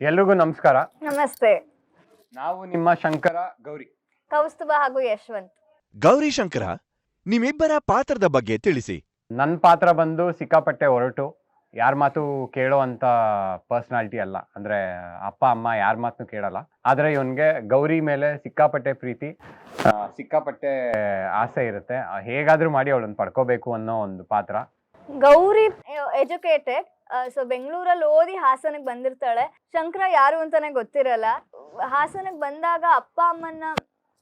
ಎಲ್ರಿಗೂ ನಮಸ್ಕಾರ. ನಮಸ್ತೆ. ನಾವು ನಿಮ್ಮ ಶಂಕರ ಗೌರಿ. ಕೌಸ್ತುಭ ಹಾಗೂ ಯಶವಂತ್. ಗೌರಿ ಶಂಕರ ನಿಮ್ಮಿಬ್ಬರ ಪಾತ್ರದ ಬಗ್ಗೆ ತಿಳಿಸಿ. ನನ್ನ ಪಾತ್ರ ಬಂದು ಸಿಕ್ಕಾಪಟ್ಟೆ ಹೊರಟು. ಯಾರ ಮಾತು ಕೇಳೋ ಅಂತ ಪರ್ಸ್ನಾಲಿಟಿ ಅಲ್ಲ. ಅಂದ್ರೆ ಅಪ್ಪ ಅಮ್ಮ ಯಾರ ಮಾತನ್ನು ಕೇಳಲ್ಲ. ಆದ್ರೆ ಇವನ್ಗೆ ಗೌರಿ ಮೇಲೆ ಸಿಕ್ಕಾಪಟ್ಟೆ ಪ್ರೀತಿ ಆ, ಸಿಕ್ಕಾಪಟ್ಟೆ ಆಸೆ ಇರುತ್ತೆ. ಆ, ಹೇಗಾದ್ರೂ ಮಾಡಿ ಅವಳನ್ನು ಪಡ್ಕೋಬೇಕು ಅನ್ನೋ ಒಂದು ಪಾತ್ರ. ಗೌರಿ ಎಜುಕೇಟೆಡ್ ಸೊ ಬೆಂಗಳೂರಲ್ಲಿ ಓದಿ ಹಾಸನಕ್ಕೆ ಬಂದಿರ್ತಾಳೆ. ಶಂಕರ ಯಾರು ಅಂತಾನೆ ಗೊತ್ತಿರಲ್ಲ. ಹಾಸನಕ್ಕೆ ಬಂದಾಗ ಅಪ್ಪ ಅಮ್ಮನ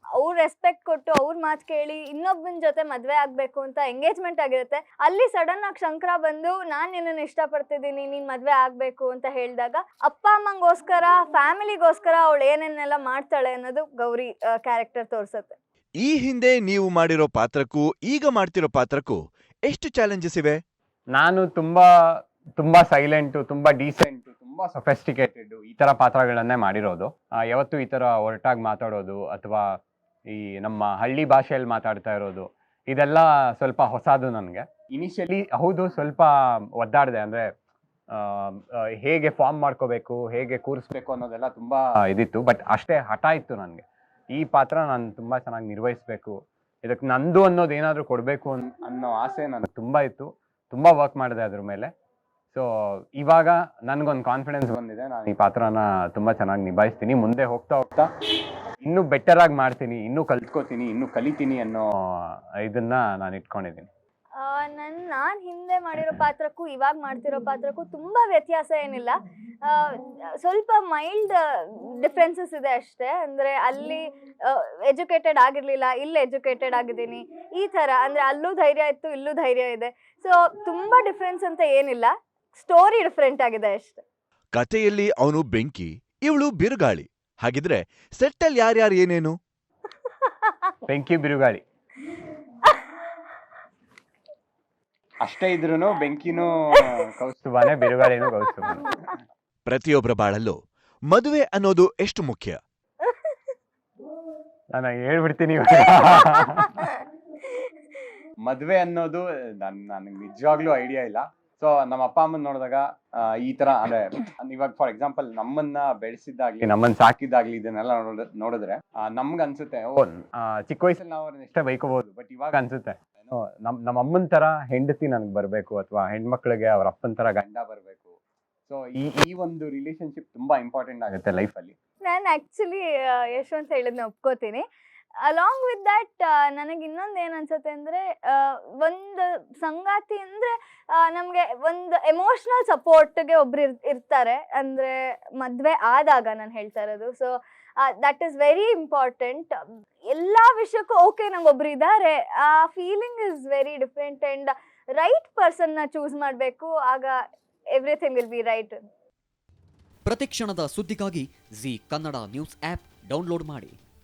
ಅವ್ರ ರೆಸ್ಪೆಕ್ಟ್ ಕೊಟ್ಟು ಅವ್ರ ಮಾತು ಕೇಳಿ ಇನ್ನೊಬ್ಬನ ಜೊತೆ ಮದ್ವೆ ಆಗ್ಬೇಕು ಅಂತ ಎಂಗೇಜ್ಮೆಂಟ್ ಆಗಿರುತ್ತೆ. ಅಲ್ಲಿ ಸಡನ್ ಆಗಿ ಶಂಕರ ಬಂದು ನಾನ್ ನಿನ್ನನ್ನು ಇಷ್ಟಪಡ್ತಿದ್ದೀನಿ ನೀನ್ ಮದುವೆ ಆಗ್ಬೇಕು ಅಂತ ಹೇಳಿದಾಗ ಅಪ್ಪ ಅಮ್ಮಂಗೋಸ್ಕರ ಫ್ಯಾಮಿಲಿಗೋಸ್ಕರ ಅವಳು ಏನೇನೆಲ್ಲ ಮಾಡ್ತಾಳೆ ಅನ್ನೋದು ಗೌರಿ ಕ್ಯಾರೆಕ್ಟರ್ ತೋರ್ಸತ್ತೆ. ಈ ಹಿಂದೆ ನೀವು ಮಾಡಿರೋ ಪಾತ್ರಕ್ಕೂ ಈಗ ಮಾಡ್ತಿರೋ ಪಾತ್ರಕ್ಕೂ ಎಷ್ಟು ಚಾಲೆಂಜಸ್ ಇವೆ? ನಾನು ತುಂಬಾ ತುಂಬಾ ಸೈಲೆಂಟು ತುಂಬಾ ಡೀಸೆಂಟು ತುಂಬಾ ಸೊಫೆಸ್ಟಿಕೇಟೆಡ್ ಈ ತರ ಪಾತ್ರಗಳನ್ನೇ ಮಾಡಿರೋದು. ಯಾವತ್ತು ಈ ತರ ಒರಟಾಗಿ ಮಾತಾಡೋದು ಅಥವಾ ಈ ನಮ್ಮ ಹಳ್ಳಿ ಭಾಷೆಯಲ್ಲಿ ಮಾತಾಡ್ತಾ ಇರೋದು, ಇದೆಲ್ಲ ಸ್ವಲ್ಪ ಹೊಸದು ನನಗೆ. ಇನಿಷಿಯಲಿ ಹೌದು, ಸ್ವಲ್ಪ ಒದ್ದಾಡಿದೆ. ಅಂದ್ರೆ ಹೇಗೆ ಫಾರ್ಮ್ ಮಾಡ್ಕೋಬೇಕು, ಹೇಗೆ ಕೂರಿಸ್ಬೇಕು ಅನ್ನೋದೆಲ್ಲ ತುಂಬಾ ಇದಿತ್ತು. ಬಟ್ ಅಷ್ಟೇ ಹಠ ಇತ್ತು ನನಗೆ. ಈ ಪಾತ್ರ ನಾನು ತುಂಬಾ ಚೆನ್ನಾಗಿ ನಿರ್ವಹಿಸ್ಬೇಕು. ಇದಕ್ಕೆ ನಂದು ಅನ್ನೋದು ಏನಾದರೂ ಕೊಡಬೇಕು ಅನ್ನೋ ಆಸೆ ನನಗೆ ತುಂಬಾ ಇತ್ತು. ತುಂಬ ವರ್ಕ್ ಮಾಡಿದೆ ಅದ್ರ ಮೇಲೆ. ಸೊ ಇವಾಗ ನನಗೊಂದು ಕಾನ್ಫಿಡೆನ್ಸ್ ಬಂದಿದೆ. ನಾನು ಈ ಪಾತ್ರನ ತುಂಬ ಚೆನ್ನಾಗಿ ನಿಭಾಯಿಸ್ತೀನಿ. ಮುಂದೆ ಹೋಗ್ತಾ ಹೋಗ್ತಾ ಇನ್ನೂ ಬೆಟರ್ ಆಗಿ ಮಾಡ್ತೀನಿ, ಇನ್ನೂ ಕಲ್ತ್ಕೋತೀನಿ, ಇನ್ನೂ ಕಲಿತೀನಿ ಅನ್ನೋ ಇದನ್ನ ನಾನು ಇಟ್ಕೊಂಡಿದ್ದೀನಿ. ನನ್ನ ನಾನು, ನಾನ್ ಹಿಂದೆ ಮಾಡಿರೋ ಪಾತ್ರಕ್ಕೂ ಇವಾಗ ಮಾಡ್ತಿರೋ ಪಾತ್ರಕ್ಕೂ ತುಂಬ ವ್ಯತ್ಯಾಸ ಏನಿಲ್ಲ. ಸ್ವಲ್ಪ ಮೈಲ್ಡ್ ಡಿಫ್ರೆನ್ಸಸ್ ಇದೆ ಅಷ್ಟೇ. ಅಂದರೆ ಅಲ್ಲಿ ಎಜುಕೇಟೆಡ್ ಆಗಿರಲಿಲ್ಲ, ಇಲ್ಲಿ ಎಜುಕೇಟೆಡ್ ಆಗಿದ್ದೀನಿ. ಈ ಥರ. ಅಂದರೆ ಅಲ್ಲೂ ಧೈರ್ಯ ಇತ್ತು, ಇಲ್ಲೂ ಧೈರ್ಯ ಇದೆ. ಸೊ ತುಂಬ ಡಿಫ್ರೆನ್ಸ್ ಅಂತ ಏನಿಲ್ಲ. ಸ್ಟೋರಿ ಡಿಫ್ರೆಂಟ್ ಆಗಿದೆ ಅಷ್ಟೇ. ಕಥೆಯಲ್ಲಿ ಅವನು ಬೆಂಕಿ ಇವಳು ಬಿರುಗಾಳಿ. ಹಾಗಿದ್ರೆ ಸೆಟ್ಟಲ್ಲಿ ಯಾರ್ಯಾರು ಏನೇನು? ಬೆಂಕಿ ಬಿರುಗಾಳಿ. ಅಷ್ಟೇ ಇದ್ರೂ ಬೆಂಕಿನೂ ಕೌಸ್ತುಭಾನೆ ಬಿರುಗಾಳಿನೂ ಕೌಸ್ತುಭಾನೆ ಪ್ರತಿಯೊಬ್ಬರ ಬಾಳಲ್ಲೂ ಮದುವೆ ಅನ್ನೋದು ಎಷ್ಟು ಮುಖ್ಯ? ನಾನು ಹೇಳ್ಬಿಡ್ತೀನಿ ಮದುವೆ ಮದ್ವೆ ಅನ್ನೋದು ನನ್ ನನಗೆ ನಿಜವಾಗ್ಲೂ ಐಡಿಯಾ ಇಲ್ಲ. ಸೊ ನಮ್ಮ ಅಪ್ಪ ಅಮ್ಮನ್ ನೋಡಿದಾಗ ಈ ತರ ಅಂದ್ರೆ, ಇವಾಗ ಫಾರ್ ಎಕ್ಸಾಂಪಲ್ ನಮ್ಮನ್ನ ಬೆಳೆಸಿದ್ದಾಗ್ಲಿ, ನಮ್ಮನ್ನ ಸಾಕಿದ್ದಾಗ್ಲಿ ಇದನ್ನೆಲ್ಲ ನೋಡ, ನೋಡಿದ್ರೆ ನಮ್ಗೆ ಅನ್ಸುತ್ತೆ, ಓ ಚಿಕ್ಕ ವಯಸ್ಸಲ್ಲಿ ನಾವು ಅವ್ರನ್ನ ಎಷ್ಟೇ ಬೈಕೋಬಹುದು ಬಟ್ ಇವಾಗ ಅನ್ಸುತ್ತೆ. ನಮ್ ನಮ್ಮ ಅಮ್ಮನ ತರ ಹೆಂಡತಿ ನನಗೆ ಬರಬೇಕು ಅಥವಾ ಹೆಣ್ಮಕ್ಳಿಗೆ ಅವ್ರ ಅಪ್ಪನ ತರ ಗಂಡ ಬರಬೇಕು. ಸೊ ಈ ಈ ಒಂದು ರಿಲೇಶನ್ಶಿಪ್ ತುಂಬಾ ಇಂಪಾರ್ಟೆಂಟ್ ಆಗುತ್ತೆ ಲೈಫಲ್ಲಿ ನಾನು ಆಕ್ಚುಲಿ ಯಶವಂತ ಹೇಳಿದ್ನ ಒಪ್ಕೋತೀನಿ. ಅಲಾಂಗ್ ವಿತ್ ದಟ್ ನನಗೆ ಇನ್ನೊಂದು ಏನು ಅನ್ಸುತ್ತೆ ಅಂದರೆ ಒಂದು ಸಂಗಾತಿ ಅಂದರೆ ನಮಗೆ ಒಂದು ಎಮೋಷ್ನಲ್ ಸಪೋರ್ಟ್ಗೆ ಒಬ್ರು ಇರ್, ಇರ್ತಾರೆ. ಅಂದರೆ ಮದುವೆ ಆದಾಗ ನಾನು ಹೇಳ್ತಾ ಇರೋದು. So that is very important ಎಲ್ಲ ವಿಷಯಕ್ಕೂ ಓಕೆ ನಂಗೊಬ್ರು ಇದ್ದಾರೆ ಆ feeling is very different and right ಪರ್ಸನ್ನ choose ಮಾಡಬೇಕು. ಆಗ ಎವ್ರಿಥಿಂಗ್ ವಿಲ್ ಬಿ ರೈಟ್ ಪ್ರತಿಕ್ಷಣದ ಸುದ್ದಿಗಾಗಿ Zee Kannada news app download ಮಾಡಿ.